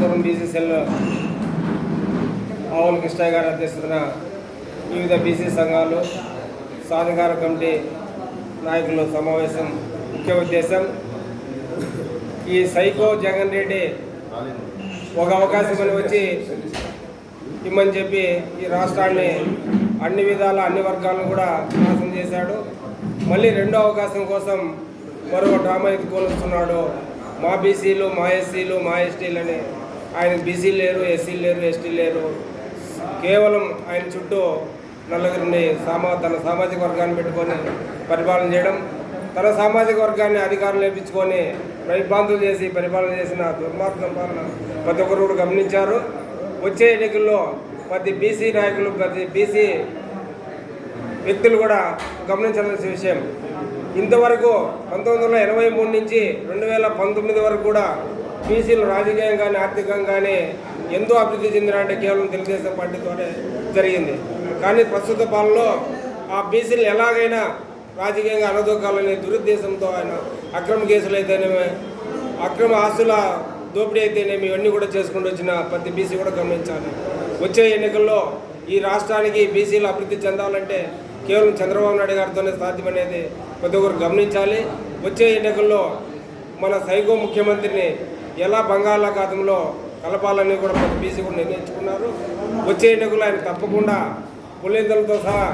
నియోజకవర్గం బీసీసీఎల్ ఆవుల కృష్ణయ్య గారి అధ్యక్షతన వివిధ బీసీ సంఘాలు సాధికార కమిటీ నాయకుల సమావేశం ముఖ్య ఉద్దేశం ఈ సైకో జగన్ రెడ్డి ఒక అవకాశం అని వచ్చి ఇమ్మని చెప్పి ఈ రాష్ట్రాన్ని అన్ని విధాల అన్ని వర్గాలను కూడా నాశనం చేశాడు. మళ్ళీ రెండో అవకాశం కోసం మరో డ్రామా ఎత్తుకొని వస్తున్నాడు మా బీసీలు మా ఎస్సీలు మా ఎస్టీలు అని ఆయన బీసీలు లేరు ఎస్సీలు లేరు ఎస్టీలు లేరు. కేవలం ఆయన చుట్టూ నలుగురిని సామా తన సామాజిక వర్గాన్ని పెట్టుకొని పరిపాలన చేయడం తన సామాజిక వర్గాన్ని అధికారులు నేర్పించుకొని రైబాంతులు చేసి పరిపాలన చేసిన దుర్మార్గం పాలన ప్రతి ఒక్కరు కూడా గమనించారు. వచ్చే ఎన్నికల్లో ప్రతి బీసీ నాయకులు ప్రతి బీసీ వ్యక్తులు కూడా గమనించాల్సిన విషయం. ఇంతవరకు పంతొమ్మిది వందల ఎనభై మూడు నుంచి రెండు వేల పంతొమ్మిది వరకు కూడా బీసీలు రాజకీయం కానీ ఆర్థికంగా కానీ ఎంతో అభివృద్ధి చెందినంటే కేవలం తెలుగుదేశం పార్టీతోనే జరిగింది. కానీ ప్రస్తుత పాలనలో ఆ బీసీలు ఎలాగైనా రాజకీయంగా అనదొక్కాలనే దురుద్దేశంతో ఆయన అక్రమ కేసులు అయితేనేమి అక్రమ ఆస్తుల దోపిడీ అయితేనేమి ఇవన్నీ కూడా చేసుకుంటూ వచ్చిన ప్రతి బీసీ కూడా గమనించాలి. వచ్చే ఎన్నికల్లో ఈ రాష్ట్రానికి బీసీలు అభివృద్ధి చెందాలంటే కేవలం చంద్రబాబు నాయుడు గారితోనే సాధ్యమనేది ప్రతి ఒక్కరు గమనించాలి. వచ్చే ఎన్నికల్లో మన సైగో ముఖ్యమంత్రిని ఎలా బంగాళాఖాతంలో కలపాలని కూడా ప్రతి బీసీ కూడా నిర్ణయించుకున్నారు. వచ్చే ఎన్నికలు ఆయన తప్పకుండా పులిందలతో సహా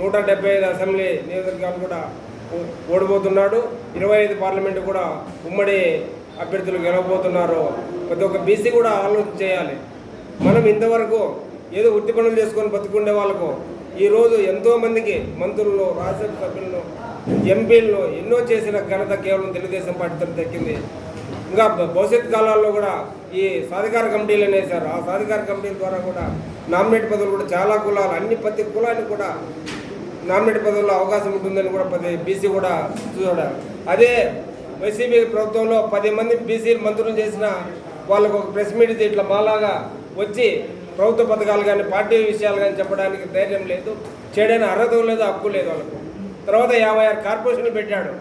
నూట డెబ్బై ఐదు అసెంబ్లీ నియోజకవర్గాలు కూడా ఓడిపోతున్నాడు. ఇరవై ఐదు పార్లమెంటు కూడా ఉమ్మడి అభ్యర్థులు గెలవబోతున్నారు. ప్రతి ఒక్క బీసీ కూడా ఆలోచన చేయాలి. మనం ఇంతవరకు ఏదో వృత్తి పనులు చేసుకొని బతుకుండే వాళ్ళకు ఈరోజు ఎంతోమందికి మంత్రులను రాజ్యసభ సభ్యులను ఎంపీలను ఎన్నో చేసిన ఘనత కేవలం తెలుగుదేశం పార్టీతో దక్కింది. ఇంకా భవిష్యత్ కాలాల్లో కూడా ఈ సాధికార కమిటీలు అనేసారు ఆ సాధికార కమిటీల ద్వారా కూడా నామినేట్ పదవులు కూడా చాలా కులాలు అన్ని ప్రతి కులానికి కూడా నామినేట్ పదవుల్లో అవకాశం ఉంటుందని కూడా ప్రతి బీసీ కూడా చూడాలి అదే వైసీపీ ప్రభుత్వంలో పది మంది బీసీ మంత్రులు చేసిన వాళ్ళకు ఒక ప్రెస్ మీట్ ఇట్లా మాలాగా వచ్చి ప్రభుత్వ పథకాలు కానీ పార్టీ విషయాలు కానీ చెప్పడానికి ధైర్యం లేదు చేయడానికి అర్హత లేదు హక్కు లేదు వాళ్ళకు. తర్వాత యాభై ఆరు కార్పొరేషన్లు పెట్టాడు.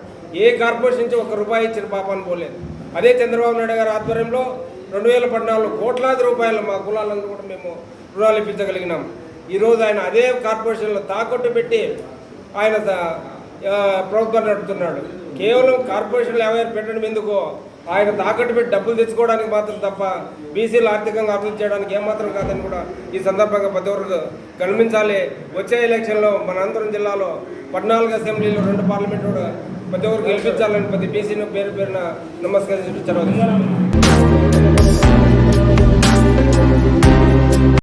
ఏ కార్పొరేషన్ నుంచి ఒక రూపాయి ఇచ్చిన పాపాన్ని పోలేదు. అదే చంద్రబాబు నాయుడు గారి ఆధ్వర్యంలో రెండు వేల పద్నాలుగు కోట్లాది రూపాయలు మా కులాలను కూడా మేము రుణాలు ఇప్పించగలిగినాం. ఈరోజు ఆయన అదే కార్పొరేషన్లో తాకట్టు పెట్టి ఆయన ద- ప్రభుత్వాన్ని నడుపుతున్నాడు. కేవలం కార్పొరేషన్లు ఎవరు పెట్టడం ఎందుకు? ఆయన తాకట్టు పెట్టి డబ్బులు తెచ్చుకోవడానికి మాత్రం తప్ప బీసీలు ఆర్థికంగా అభివృద్ధి చేయడానికి ఏమాత్రం కాదని కూడా ఈ సందర్భంగా ప్రతి ఒక్కరు గమనించాలి. వచ్చే ఎలక్షన్లో మన అనంతపురం జిల్లాలో పద్నాలుగు అసెంబ్లీలో రెండు పార్లమెంట్ కూడా ప్రతి ఒక్కరు గెలిపించాలని ప్రతి బీసీని పేరు పేరున నమస్కారం చూపించారు